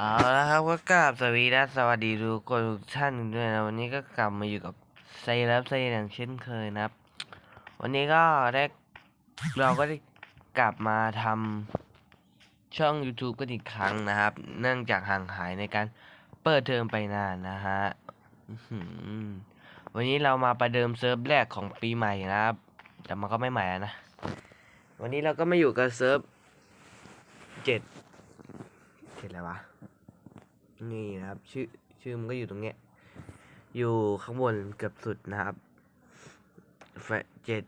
เอาละครับก็กราบสวัสดีและสวัสดีทุกคนทุกท่านด้วยนะวันนี้ก็กลับมาอยู่กับไซรับไซอย่างเช่นเคยนะครับ วันนี้ก็ได้เราก็ได้กลับมาทำช่อง YouTube กันอีกครั้งนะครับ เนื่องจากห่างหายในการเปิดเทอมไปนานนะฮะวันนี้เรามาประเดิมเซิร์ฟแรกของปีใหม่นะครับ แต่มันก็ไม่ใหม่นะ วันนี้เราก็มาอยู่กับเซิร์ฟเจ็ด เจ็ดอะไรวะ นี่นะครับ ชื่อชื่อมันก็อยู่ตรงเนี้ย อยู่ข้างบนเกือบสุดนะครับเจ็ด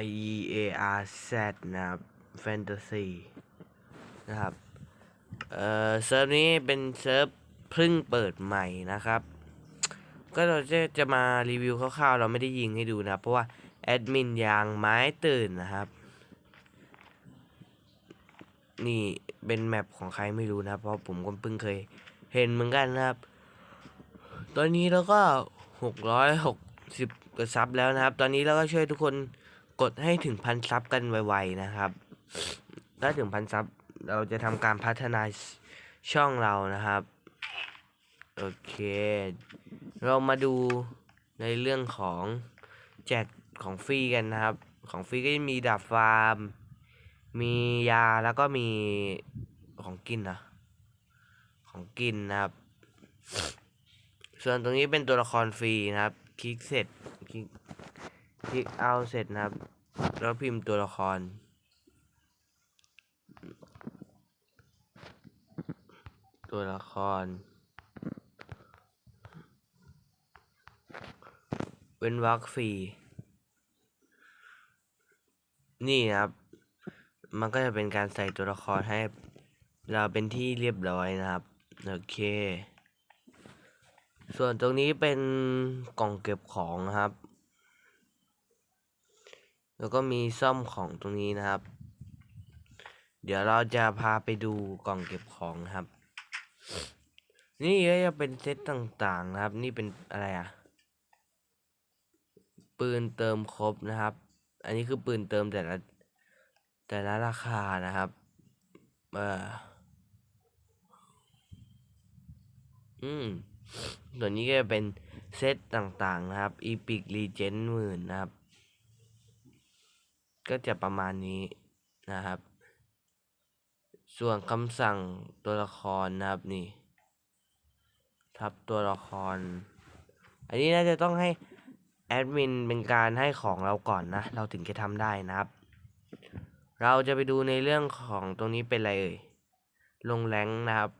Y E A R Z นะครับ Fantasy นะครับ เอ่อเซิร์ฟนี้เป็นเซิร์ฟเพิ่งเปิดใหม่นะครับ ก็เราจะจะมารีวิวคร่าวๆ เราไม่ได้ยิงให้ดูนะ เพราะว่า แอดมินยังไม้ตื่นนะครับ นี่เป็นแมปของใครไม่รู้นะเพราะผมก็เพิ่งเคยเห็นเหมือนกันนะครับ ตอนนี้เราก็หกร้อยหกสิบกว่าซับแล้วนะครับ ตอนนี้เราก็ช่วยทุกคนกดให้ถึงพันซับกันไวๆนะครับ ถ้าถึงพันซับเราจะทำการพัฒนาช่องเรานะครับ โอเค เรามาดูในเรื่องของแจกของฟรีกันนะครับ ของฟรีก็จะมีดาบฟาร์ม มียาแล้วก็มีของกินนะ ของกินนะครับ ส่วนตรงนี้เป็นตัวละครฟรีนะครับ คลิกเสร็จ คลิกคลิกเอาเสร็จนะครับ แล้วพิมพ์ตัวละคร ตัวละครเป็นวักฟรี นี่นะครับ มันก็จะเป็นการใส่ตัวละครให้ เราเป็นที่เรียบร้อยนะครับ โอเค ส่วนตรงนี้เป็นกล่องเก็บของนะครับ แล้วก็มีซ่อมของตรงนี้นะครับ เดี๋ยวเราจะพาไปดูกล่องเก็บของครับ นี่ก็จะเป็นเซตต่างๆนะครับ นี่เป็นอะไรอะปืนเติมครบนะครับ อันนี้คือปืนเติมแต่ละ แต่ละราคานะครับ เอออืมตัวนี้ก็จะเป็นเซตต่างๆนะครับ Epic Legend หมื่นนะครับ ก็จะประมาณนี้นะครับ ส่วนคำสั่งตัวละครนะครับนี่ ทับตัวละคร อันนี้น่าจะต้องให้แอดมินเป็นการให้ของเราก่อนนะ เราถึงจะทำได้นะครับ เราจะไปดูในเรื่องของตรงนี้เป็นอะไรเอ่ย ลงแรงนะครับ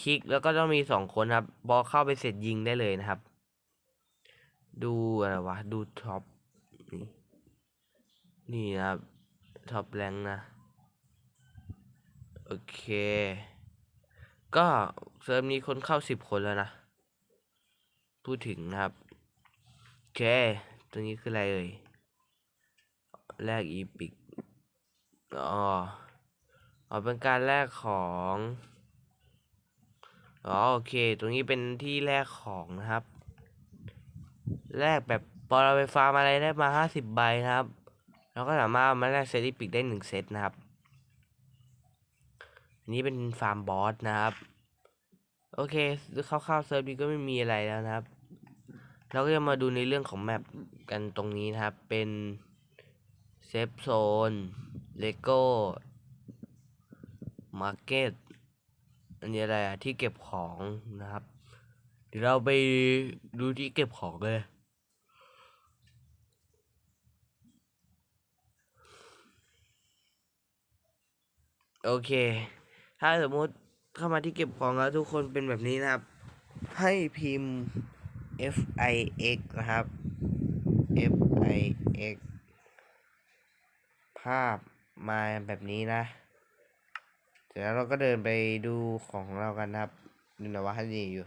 คลิกแล้วก็ต้องมีสองคนครับพอเข้าไปเสร็จยิงได้เลยนะครับ ดูอะไรวะ ดูท็อป นี่นะครับ ท็อปแรงนะ โอเค ก็เซิร์ฟนี้คนเข้าสิบคนแล้วนะ พูดถึงนะครับ โอเค ตัวนี้คืออะไรเอ่ยแลกอีพิก อ๋ออ๋อเป็นการแลกของอ๋อโอเค ตรงนี้เป็นที่แลกของนะครับ แลกแบบพอเราไปฟาร์มอะไรได้มาห้าสิบใบนะครับ เราก็สามารถมาแลกเซตอีพิกได้หนึ่งเซตนะครับ อันนี้เป็นฟาร์มบอสนะครับ โอเคคร่าวๆเซิร์ฟนี้ก็ไม่มีอะไรแล้วนะครับ เราก็จะมาดูในเรื่องของแมปกันตรงนี้นะครับ เป็นเซฟโซน เลโก้มาร์เก็ตอันนี้อะไรอะที่เก็บของนะครับ เดี๋ยวเราไปดูที่เก็บของเลยโอเค ถ้าสมมติเข้ามาที่เก็บของแล้วทุกคนเป็นแบบนี้นะครับ ให้พิมพ์ F I X นะครับ F I X ภาพ มาแบบนี้นะเสร็จแล้วเราก็เดินไปดูของเรากันนะครับดูนะว่าฮันนี่อยู่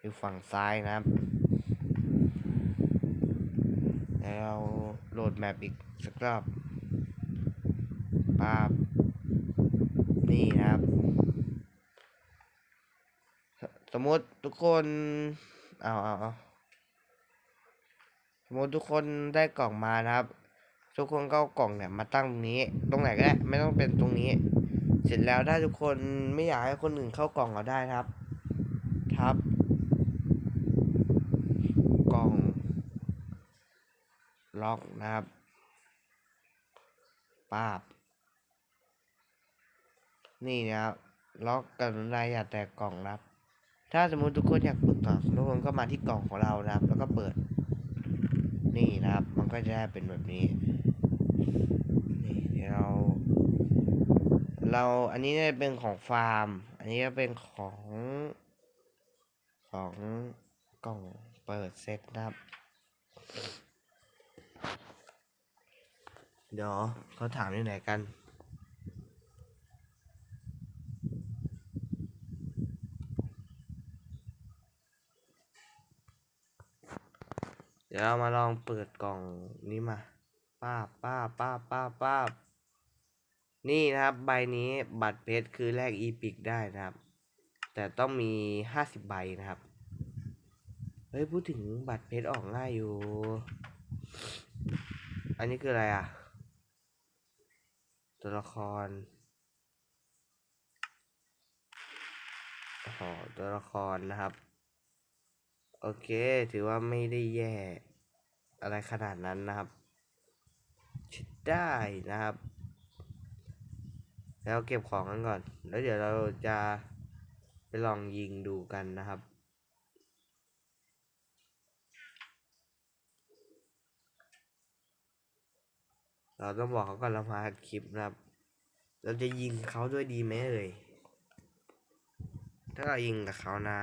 อยู่ฝั่งซ้ายนะครับแล้วเราโหลดแมปอีกสักรอบภาพนี่นะครับสสมมติทุกคนเอาเอาเอาสมมติทุกคนได้กล่องมานะครับ ทุกคนก็เอากล่องเนี่ยมาตั้งตรงนี้ ตรงไหนก็ได้ไม่ต้องเป็นตรงนี้ เสร็จแล้วถ้าทุกคนไม่อยากให้คนอื่นเข้ากล่องเราได้ครับ ทับ กล่อง ล็อกนะครับปาบ นี่นะครับล็อกกันรายอย่าแตกกล่องนะครับ ถ้าสมมุติทุกคนอยากเปิดกล่องทุกคนก็มาที่กล่องของเรานะครับ แล้วก็เปิด นี่นะครับ มันก็จะได้เป็นแบบนี้ นี่เดี๋ยวเราเราอันนี้เนี่ยเป็นของฟาร์ม อันนี้ก็เป็นของของกล่องเปิดเซตนะครับ เดี๋ยวเขาถามที่ไหนกันเดี๋ยวเรามาลองเปิดกล่องนี้มา ป้าป้าป้าป้าป้านี่นะครับใบนี้บัตรเพชรคือแลกอีพิกได้นะครับ แต่ต้องมีห้าสิบใบนะครับ เฮ้ย พูดถึงบัตรเพชรออกง่ายอยู่ อันนี้คืออะไรอะ ตัวละครอ๋อตัวละครนะครับ โอเค ถือว่าไม่ได้แย่ อะไรขนาดนั้นนะครับ ได้นะครับ แล้วเก็บของกันก่อน แล้วเดี๋ยวเราจะไปลองยิงดูกันนะครับ เราต้องบอกเขาก่อนเรามาคลิปนะครับ เราจะยิงเขาด้วยดีไหมเอ่ยถ้าเรายิงกับเขานะ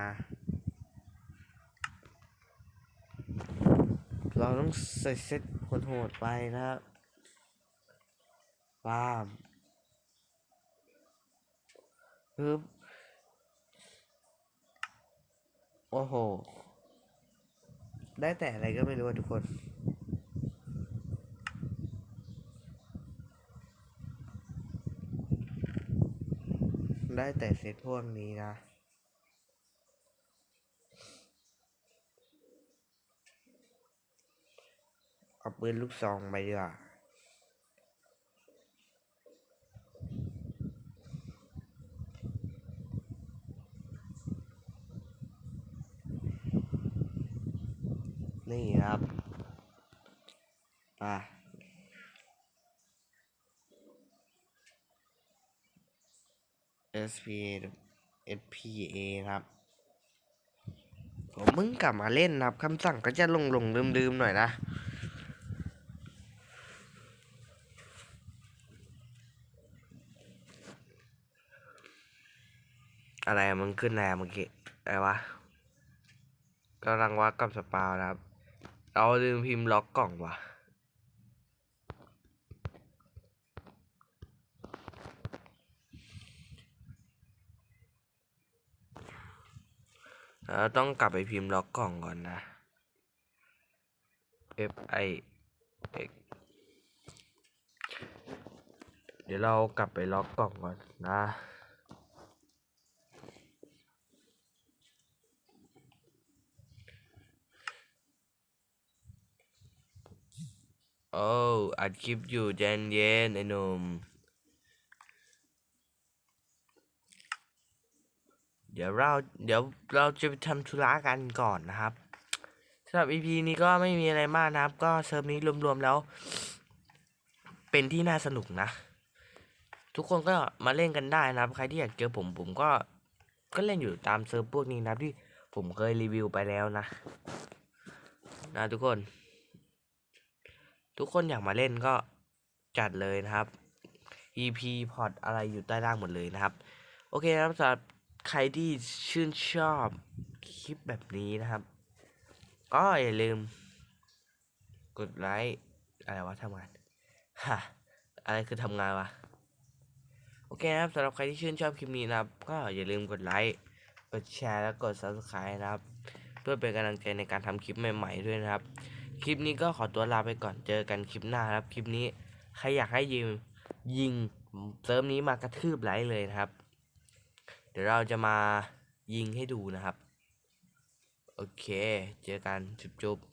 เราต้องใส่เซ็ตโหดๆไปนะครับ ป้ามปึ๊บโอ้โห ได้แต่อะไรก็ไม่รู้ทุกคนได้แต่เซตพวกนี้นะ เอาปืนลูกซองไปดีกว่า นี่ครับอะ SPA SPA นะครับผมเพิ่งกลับมาเล่นนะครับคำสั่งก็จะลงลงลืมลืมหน่อยนะอะไรมึงขึ้นแนเมื่อกี้อะไรวะกำลังวัดกับสปาวนะครับ เราลืมพิมพ์ล็อกกล่องว่ะ เราต้องกลับไปพิมพ์ล็อกกล่องก่อนนะ F I X เดี๋ยวเรากลับไปล็อกกล่องก่อนนะ โอ้อัดคลิปอยู่ใจเย็นๆไอ้หนุ่มเดี๋ยวเราเดี๋ยวเราจะไปทำธุระกันก่อนนะครับสำหรับ EP นี้ก็ไม่มีอะไรมากนะครับ ก็เซิร์ฟนี้รวมๆแล้ว เป็นที่น่าสนุกนะ ทุกคนก็มาเล่นกันได้นะครับ ใครที่อยากเจอผมผมก็ก็เล่นอยู่ตามเซิร์ฟพวกนี้นะครับที่ผมเคยรีวิวไปแล้วนะ นะทุกคน ทุกคนอยากมาเล่นก็จัดเลยนะครับ EP พอร์ตอะไรอยู่ใต้ล่างหมดเลยนะครับ โอเคนะครับสำหรับใครที่ชื่นชอบคลิปแบบนี้นะครับ ก็อย่าลืม กดไลค์อะไรวะทำงานฮะอะไรคือทำงานวะโอเคนะครับสำหรับใครที่ชื่นชอบคลิปนี้นะครับ ก็อย่าลืมกดไลค์กดแชร์และกด subscribe นะครับ เพื่อเป็นกำลังใจในการทำคลิปใหม่ ๆ ด้วยนะครับ คลิปนี้ก็ขอตัวลาไปก่อนเจอกันคลิปหน้าครับ คลิปนี้ใครอยากให้ยิงยิงเซิร์ฟนี้มากระทืบไลเลยนะครับ เดี๋ยวเราจะมายิงให้ดูนะครับ โอเค เจอกันจุ๊บ